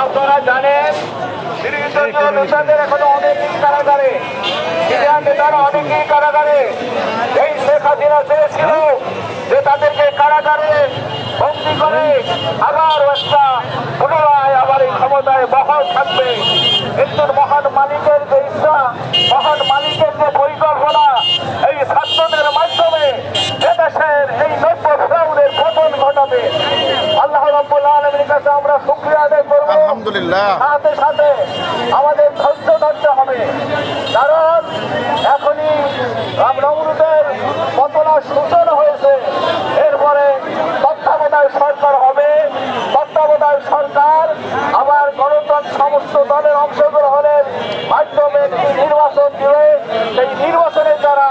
আপনারা জানেন নেতাদের এখনও অনেকেই কারাগারে নেতারা অনেকেই কারাগারে এই শেখ হাসিনা চেয়েছিল যে তাদেরকে কারাগারে বন্দি করে আবার একটা পুনরায় আবার এই ক্ষমতায় বহাল থাকবে। কিন্তু মহান মালিকের যে ইচ্ছা আলহামদুলিল্লাহ। সাথে সাথে আমাদের ধৈর্য ধরতে হবে। কারণ এখনই নমরুদের পতনার সূচনা হয়েছে। এরপরে তত্ত্বাবধায়ক সরকার হবে। তত্ত্বাবধায়ক সরকার আবার গণতন্ত্র সমস্ত দলের অংশগ্রহণের মাধ্যমে নির্বাচন দিবে। সেই নির্বাচনে যারা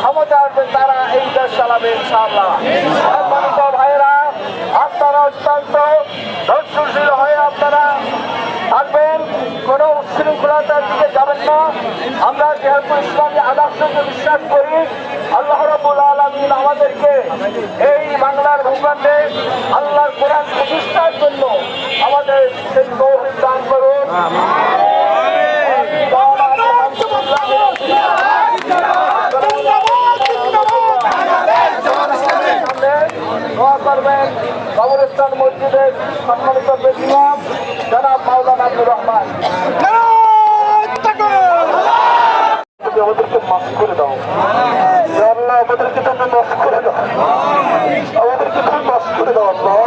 ক্ষমতা আসবে, তারা এই দেশ চালাবে, ইনশাআল্লাহ। আপনারা অত্যন্ত ধৈর্যশীল হয়ে আপনারা থাকবেন কোন উচ্ছৃঙ্খলতার দিকে যাবেন না। আমরা যেহেতু ইসলামী আদর্শকে বিশ্বাস করি, আল্লাহ রবুল আলমিন আমাদেরকে এই বাংলার ভূখণ্ডে আল্লাহর কোরআন প্রতিষ্ঠার জন্য আমাদের সেই গৌরব দান করুন। আব্দুর রহমান। আমাদেরকে মাফ করে দাও। আমাদেরকে তুমি মাফ করে দাও। আমাদেরকে তুমি মাফ করে দাও, আল্লাহ।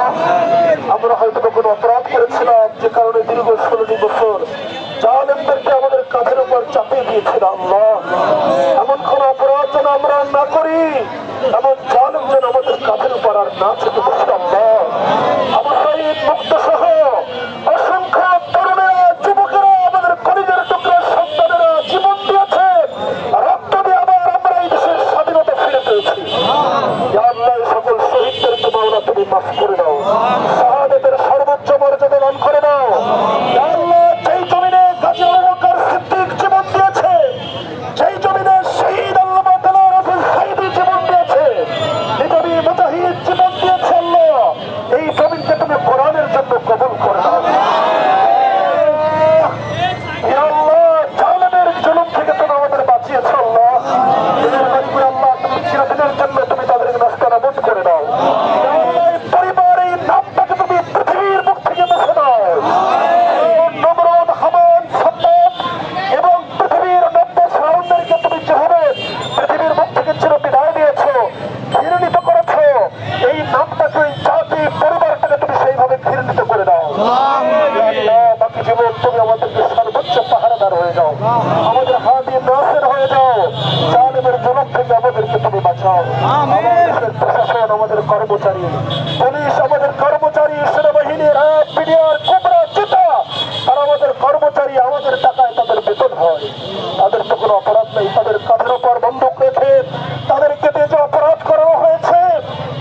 আমরা হয়তো কোনো অপরাধ করেছিলাম যে কারণে দীর্ঘ ষোলোটি বছর জালেমদেরকে আমাদের কাঁধের উপর চাপিয়ে দিয়েছিল, আল্লাহ। এমন কোন অপরাধ যেন আমরা না করি, এমন জালেম যেন আমাদের কাঁধের উপর আর না চেপে বসে আল্লাহ আমার শহীদ মুক্ত সহ অসংখ্য তরুণেরা যুবকেরা আমাদের কলেজের টুকরা সন্তানেরা জীবন দিয়েছে রক্ত দিয়ে আবার আমরা এই দেশের স্বাধীনতা ফিরে পেয়েছি ইয়া আল্লাহ এই সকল শহীদদেরকে মাওলা তুমি মাফ করে দাও শাহাদাতের সর্বোচ্চ মর্যাদা দান করে দাও ইয়া আল্লাহ যেই জমিনে গাজী আবু বকর সিদ্দিক জীবন দিয়েছে যেই জমিনে শহীদ আল্লাহ তাআলা রাসূল সাইদি জীবন দিয়েছে নিজামী মুজাহিদ জীবন দিয়েছে আল্লাহ এই জমিনকে তুমি কোরআনের জন্য কবুল করে দাও ইয়া আল্লাহ, জালেমের জুলুম থেকে তুমি আমাদের বাঁচিয়েছো আল্লাহ। এদের বাড়িগুলো আল্লাহ, তুমি চিরদিনের জন্য তুমি তাদেরকে নাস্তানাবুদ করে দাও। ইয়া আল্লাহ, এই পরিবার, এই নামটাকে তুমি পৃথিবীর মুখ থেকে মুছে দাও। নমরুদ, হামান, সাদ্দাত এবং পৃথিবীর নব্য ফেরাউনদেরকে তুমি যেভাবে পৃথিবীর মুখ থেকে চিরবিদায় দিয়েছ, ঘৃণিত করেছ, এই নামটাকে, এই জাতি, পরিবারটাকে তুমি সেইভাবে ঘৃণিত করে দাও ইয়া আল্লাহ, বাকি জীবন তুমি আমাদেরকে সর্বোচ্চ পাহারাদার হয়ে যাও আমাদের হাতি নাসের হয়ে যাও জালিমের জনক থেকে আমাদেরকে তুমি বাঁচাও। আমাদের প্রশাসন আমাদের কর্মচারী পুলিশ আমাদের কর্মচারী সেনাবাহিনী র্যাব পিডিআর কুবরা চিতা তারা আমাদের কর্মচারী আমাদের টাকায় তাদের বেতন হয় তাদের তো কোনো অপরাধ নেই তাদের কাঁধের উপর বন্দুক রেখে তাদেরকে দিয়ে যে অপরাধ করানো হয়েছে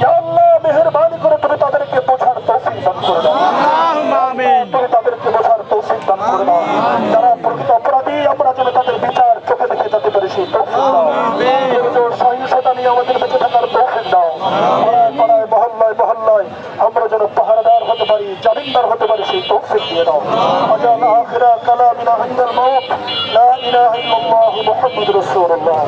ইয়া আল্লাহ মেহরবানি করে তুমি তাদেরকে বোঝার তৌফিক দান করে দাও তুমি তাদেরকে বোঝার তৌফিক দান করে দাও যারা প্রকৃত অপরাধী আমরা যেন তাদের বিচার চোখে দেখে যেতে পারি সেই তৌফিক দাও। সহিংসতা নিয়ে আমাদের বেঁচে থাকার তৌফিক দাও। পাড়ায় পাড়ায় মহল্লায় মহল্লায় আমরা যেন পাহারাদার হতে পারি জামিনদার হতে পারি সেই তৌফিক দিয়ে দাও। আজাল আখিরা কালামিনা ইন্দাল মাউত। লা ইলাহা ইল্লাল্লাহু মুহাম্মাদুর রাসূলুল্লাহ।